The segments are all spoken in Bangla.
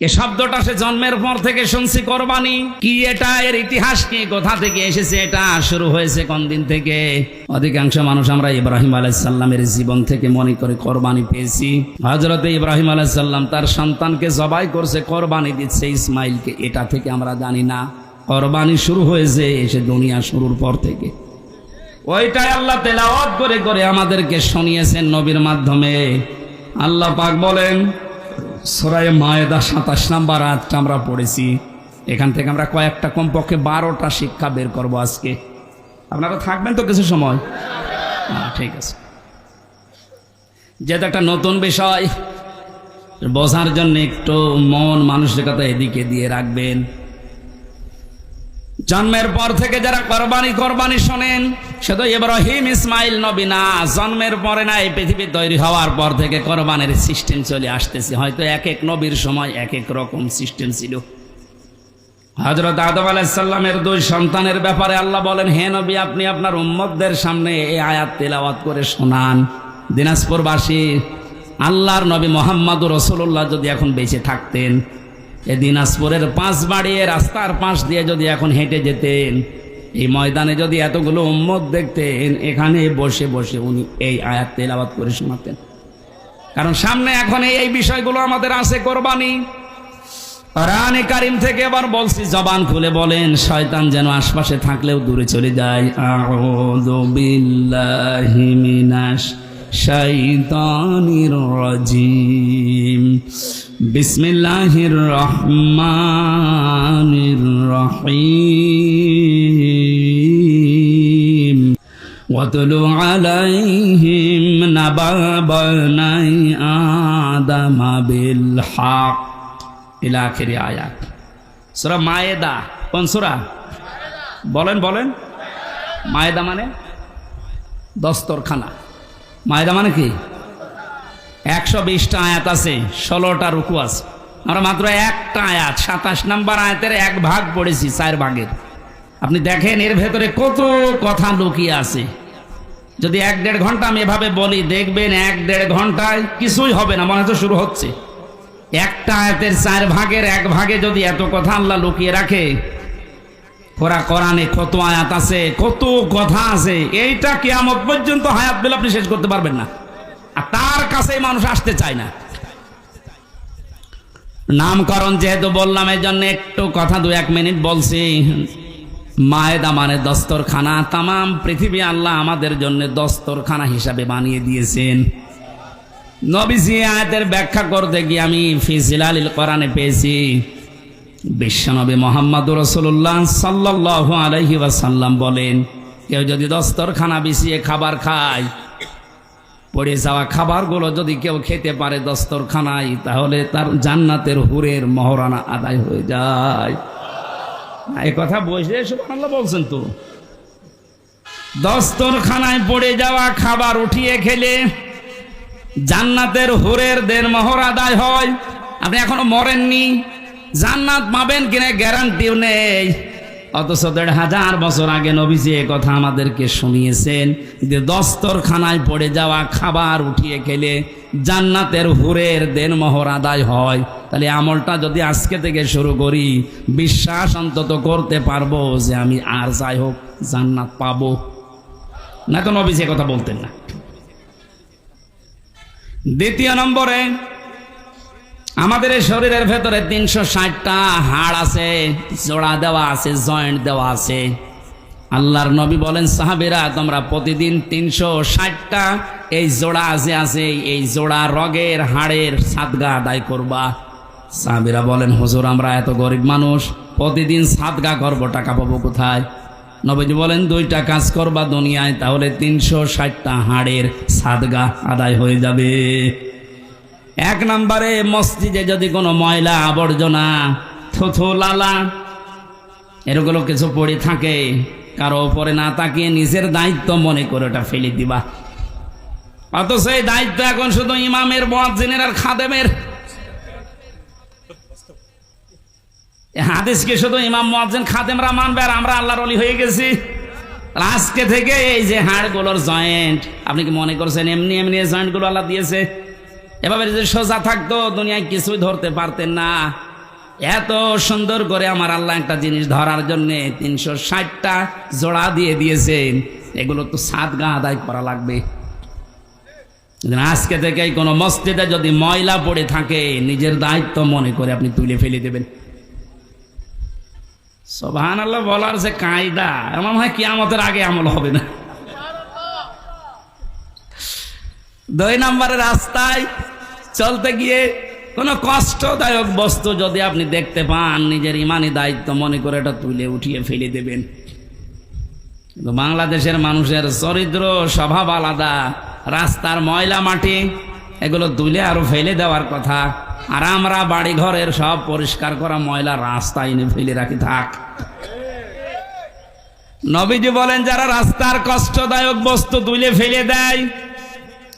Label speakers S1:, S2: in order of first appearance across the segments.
S1: এ শব্দটা সে জন্মের পর থেকে শুনছি কোরবানি। কি এটা? এর ইতিহাস কি? কোথা থেকে এসেছে এটা? শুরু হয়েছে কোন দিন থেকে? অধিকাংশ মানুষ আমরা ইব্রাহিম আলাইসাল্লামের জীবন থেকে মনে করে কোরবানি পেয়েছি। হজরত ইব্রাহিম আলাইসাল্লাম তার সন্তানকে জবাই করছে, কোরবানি দিচ্ছে। ইসমাইলকে এটা থেকে আমরা জানি না। কোরবানি শুরু হয়েছে, এসে দুনিয়া শুরুর পর থেকে। ওইটাই আল্লাহ তেলাওয়াত করে করে আমাদেরকে শুনিয়েছেন নবীর মাধ্যমে। আল্লাহ পাক বলেন সরাই মায়েদা সাতাশ নাম্বার আজটা আমরা পড়েছি। এখান থেকে আমরা কয়েকটা কমপক্ষে বারোটা শিক্ষা বের করব আজকে। আপনারা থাকবেন তো কিছু সময়? হ্যাঁ ঠিক আছে। যেহেতু একটা নতুন বিষয়, বোঝার জন্য একটু মন, মানসিকতা এদিকে দিয়ে রাখবেন। জন্মের পর থেকে যারা কোরবানি কোরবানি শোনেন, শুধু ইব্রাহিম, ইসমাইল, নবী না, জন্মের পরে না, এই পৃথিবী তৈরি হওয়ার পর থেকে কোরবানির সিস্টেম চলে আসতেছে। হয়তো এক এক নবীর সময় এক এক রকম সিস্টেম ছিল। হজরত আদম আলাইসাল্লামের দুই সন্তানের ব্যাপারে আল্লাহ বলেন, হে নবী, আপনি আপনার উম্মতদের সামনে এই আয়াত তেলাওয়াত করে শোনান। দিনাজপুরবাসী, আল্লাহর নবী মোহাম্মদ রসুল্লাহ যদি এখন বেঁচে থাকতেন এ দিনাজপুরের পাঁচ বাড়িয়ে রাস্তার পাশ দিয়ে যদি এখন হেঁটে যেতেন, এই ময়দানে যদি এতগুলো উম্মত দেখতেন, এখানে বসে বসে উনি এই আয়াত তেলাওয়াত করে শোনাতেন। কারণ সামনে এখন এই বিষয়গুলো আমাদের আছে কোরবানি। কোরআনে কারিম থেকে এবার বলছি, জবান খুলে বলেন, শয়তান যেন আশপাশে থাকলেও দূরে চলে যায়। শাইতানির রাজিম। বিসমিল্লাহির রহমানির রহিম واتل عليهم نبأ بني آدم بالحق ইলা আখেরি আয়াত সুরা মায়েদা কোন সুরা বলেন বলেন মায়েদা মানে দস্তরখানা মায়েদা মানে কি একশো বিশটা আয়াত আছে, ষোলোটা রুকু আছে। আমরা মাত্র একটা আয়াত, সাতাশ নাম্বার আয়াতের এক ভাগ পড়েছি, চার ভাগের। আপনি দেখেন এর ভেতরে কত কথা লুকিয়ে আছে। যদি এক দেড় ঘণ্টা আমি এভাবে বলি, দেখবেন এক দেড় ঘন্টায় কিছুই হবে না, মনে হচ্ছে শুরু হচ্ছে। একটা আয়াতের চার ভাগের এক ভাগে যদি এত কথা আল্লাহ লুকিয়ে রাখে ওরা কোরআনে কত আয়াত আছে, কত কথা আছে, এইটা কেয়ামত পর্যন্ত হায়াত বেল আপনি শেষ করতে পারবেন না। আর তার কাছেই মানুষ আসতে চায় না। নামকরণ যেহেতু বললাম এই জন্য একটু কথা দু এক মিনিট বলছি। মায়েদা মানে দস্তরখানা, তামাম পৃথিবী আল্লাহ আমাদের জন্য দস্তরখানা হিসাবে বানিয়ে দিয়েছেন। নবীজি আয়াতের ব্যাখ্যা করতে গিয়ে আমি ফিজিলালিল কোরআনে পেয়েছি। বিশ্বনবী মোহাম্মদ রসুল্লাহ সাল্লাহ আলহি ওয়াসাল্লাম বলেন, কেউ যদি দস্তরখানা বিছিয়ে খাবার খায় পড়ে যাওয়া খাবারগুলো যদি কেউ খেতে পারে দস্তরখানায়, তাহলে তার জান্নাতের হুরের মহরানা আদায় হয়ে যায়। এই কথা বসে সুবহানাল্লাহ বলছেন তো। দস্তরখানায় পড়ে যাওয়া খাবার উঠিয়ে খেলে জান্নাতের হুরের দের মহর আদায় হয়। আপনি এখনও মরেননি? জান্নাত পাবেন কিনা গ্যারান্টিও নেই। অথচ দেড় হাজার বছর আগে নবীজি এ কথা আমাদেরকে শুনিয়েছেন যে দস্তরখানায় পড়ে যাওয়া খাবার উঠিয়ে খেলে জান্নাতের হুরের দেন মোহর আদায় হয়। তাহলে আমলটা যদি আজকে থেকে শুরু করি, বিশ্বাস অন্তত করতে পারব যে আমি আর যাই হোক জান্নাত পাবো। না তো নবীজি কথা বলতেন না। দ্বিতীয় নম্বরে আমাদের এই শরীরের ভেতরে তিনশো ষাটটা হাড় আছে, জোড়া দেওয়া আছে, জয়েন্ট দেওয়া আছে। আল্লাহর নবী বলেন, সাহাবিরা, তোমরা প্রতিদিন তিনশো ষাটটা এই জোড়া আছে আছে, এই জোড়া রগের হাড়ের সাদগা আদায় করবা। সাহাবিরা বলেন, হুজুর, আমরা এত গরিব মানুষ, প্রতিদিন সাদগা করব টাকা পাবো কোথায়? নবীজি বলেন, দুইটা কাজ করবা দুনিয়ায়, তাহলে তিনশো ষাটটা হাড়ের সাদগা আদায় হয়ে যাবে। এক নম্বরে মসজিদে যদি কোনো ময়লা আবর্জনা, থুথু, লালা এরগুলো কিছু পড়ে থাকে, কারও ওপরে না তাকিয়ে নিজের দায়িত্ব মনে করে ওটা ফেলে দিবা। অথচ এই দায়িত্ব এখন শুধু ইমামের, মোয়াজ্জিনের আর খাদেমের। হাদিসকে শুধু ইমাম, মোয়াজ্জিন, খাদেমরা মানবে আর আমরা আল্লাহর অলি হয়ে গেছি? আজকে থেকে এই যে হাড়গুলোর জয়েন্ট, আপনি কি মনে করছেন এমনি এমনি জয়েন্টগুলো আল্লাহ দিয়েছে? এভাবে যদি সোজা থাকতো, দুনিয়ায় কিছুই ধরতে পারতেন না। এত সুন্দর করে আমার আল্লাহ একটা জিনিস ধরার জন্য তিনশো ষাটটা জোড়া দিয়ে দিয়েছেন। এগুলো তো সাত গা আদায় করা লাগবে। আজকে থেকে কোনো মসজিদে যদি ময়লা পড়ে থাকে, নিজের দায়িত্ব মনে করে আপনি তুলে ফেলে দেবেন। সোভান আল্লাহ বলার যে কায়দা, আমার হয় কিয়ামতের আগে আমল হবে না। দুই নম্বরের রাস্তায় চলতে গিয়ে কোনো কষ্টদায়ক বস্তু যদি আপনি দেখতে পান, নিজের ইমানি দায়িত্ব মনে করে এটা তুলে উঠিয়ে ফেলে দেবেন। কিন্তু বাংলাদেশের মানুষের চরিত্র, স্বভাব আলাদা। রাস্তার ময়লা মাটি, এগুলো তুলে আরও ফেলে দেওয়ার কথা। আর আমরা বাড়ি ঘরের সব পরিষ্কার করা ময়লা রাস্তায় এনে ফেলে রাখি, থাক। নবীজি বলেন, যারা রাস্তার কষ্টদায়ক বস্তু তুলে ফেলে দেয়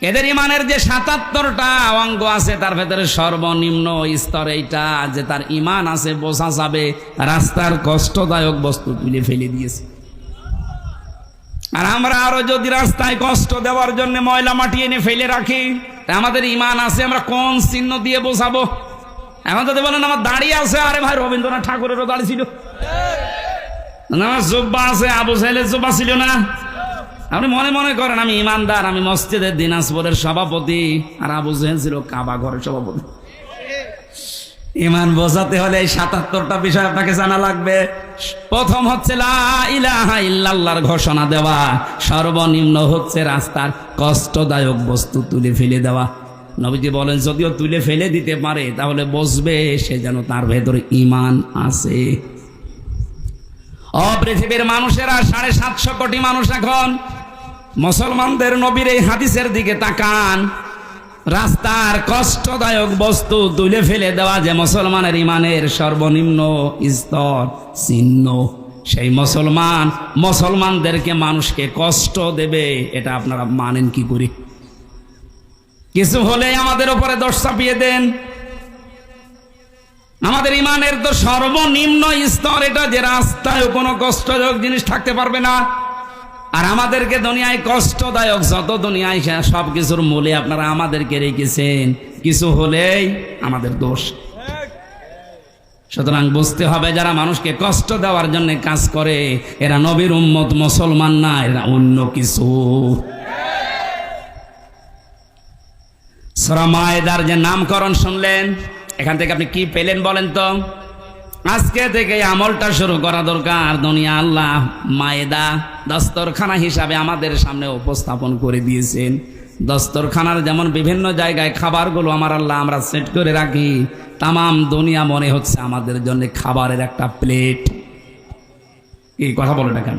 S1: এদের ইমানের যে সাতাত্তরটা অঙ্গ আছে, তার ভেতরে সর্বনিম্ন স্তর এইটা যে তার ইমান আছে, বোঝা যাবে রাস্তার কষ্টদায়ক বস্তু তুলে ফেলে দিয়েছে। আর আমরা আরও যদি রাস্তায় কষ্ট দেওয়ার জন্য ময়লা মাটি এনে ফেলে রাখি আমাদের ইমান আছে, আমরা কোন চিহ্ন দিয়ে বোঝাবো? এখন যদি বলেন, আমার দাঁড়িয়ে আছে। আরে ভাই, রবীন্দ্রনাথ ঠাকুরেরও দাঁড়িয়ে ছিল। আমার জুব্বা আছে, আবু সাহেলের জুব্বা ছিল না। আপনি মনে মনে করেন, আমি ইমানদার, আমি মসজিদের দিনাজপুরের সভাপতি, আর আবু জেহেল ছিল কাবা ঘরের সভাপতি। ইমান বোঝাতে হলে এই সাতাত্তরটা বিষয় আপনাকে জানা লাগবে। প্রথম হচ্ছে ইল্লাল্লাহর ঘোষণা দেওয়া। সর্বনিম্ন হচ্ছে রাস্তার কষ্টদায়ক বস্তু তুলে ফেলে দেওয়া। নবীজি বলেন, যদিও তুলে ফেলে দিতে পারে, তাহলে বসবে সে যেন তার ভেতরে ইমান আছে। ও পৃথিবীর মানুষেরা সাড়ে সাতশো কোটি মানুষ এখন। মুসলমানদের নবীর এই হাদিসের দিকে তাকান, রাস্তার কষ্টদায়ক বস্তু তুলে ফেলে দেওয়া যে মুসলমানের ইমানের সর্বনিম্ন স্তর, চিহ্ন। সেই মুসলমান মুসলমানদেরকে মানুষকে কষ্ট দেবে, এটা আপনারা মানেন কি করে? কিছু হলে আমাদের উপরে দোষ চাপিয়ে দেন। আমাদের ইমানের তো সর্বনিম্ন স্তর এটা যে রাস্তায় কোনো কষ্টদায়ক জিনিস থাকতে পারবে না। আর আমাদেরকে দুনিয়ায় কষ্টদায়ক যত দুনিয়ায় সব কিছুর মূলে আপনারা আমাদেরকে রেখেছেন। কিছু হলেই আমাদের দোষ। সুতরাং বুঝতে হবে যারা মানুষকে কষ্ট দেওয়ার জন্য কাজ করে, এরা নবীর উম্মত, মুসলমান না, এরা অন্য কিছু। শ্রমায়দার যে নামকরণ শুনলেন, এখান থেকে আপনি কি পেলেন বলেন তো? আজকে থেকে আমলটা শুরু করা দরকার। দুনিয়া আল্লাহ মায়েদা দস্তরখানা হিসাবে আমাদের সামনে উপস্থাপন করে দিয়েছেন। দস্তরখানার যেমন বিভিন্ন জায়গায় খাবারগুলো আমার আল্লাহ আমরা সেট করে রাখি, তামাম দুনিয়া মনে হচ্ছে আমাদের জন্য খাবারের একটা প্লেট। এই কথা বলো না কেন?